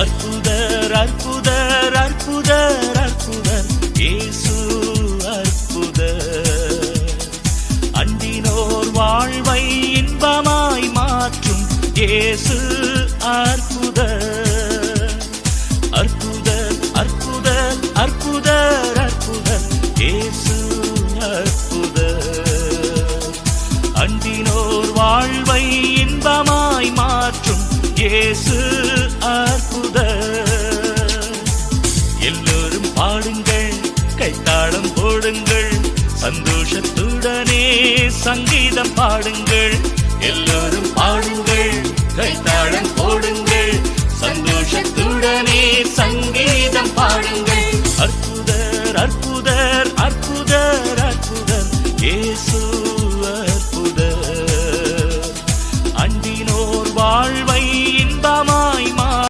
அற்புதர் அற்புதர் அற்புதர் அற்புதர். இயேசு அற்புதர். அன்பினோர் வாழ்வை இன்பமாய் மாற்றும் இயேசு அற்புதர். அற்புதர் அற்புதர் அற்புதர் அற்புதர். இயேசு அற்புதர். அன்பினோர் வாழ்வை இன்பமாய் மாற்றும் இயேசு ஆடுங்கள் கைத்தாளம் போடுங்கள். சந்தோஷத்துடனே சங்கீதம் பாடுங்கள். எல்லோரும் பாடுங்கள். கைத்தாளம் போடுங்கள். சந்தோஷத்துடனே சங்கீதம் பாடுங்கள். அற்புதர் அற்புதர் அற்புதர் அற்புதர். ஏசு அற்புதர். அன்பினோர் வாழ்வு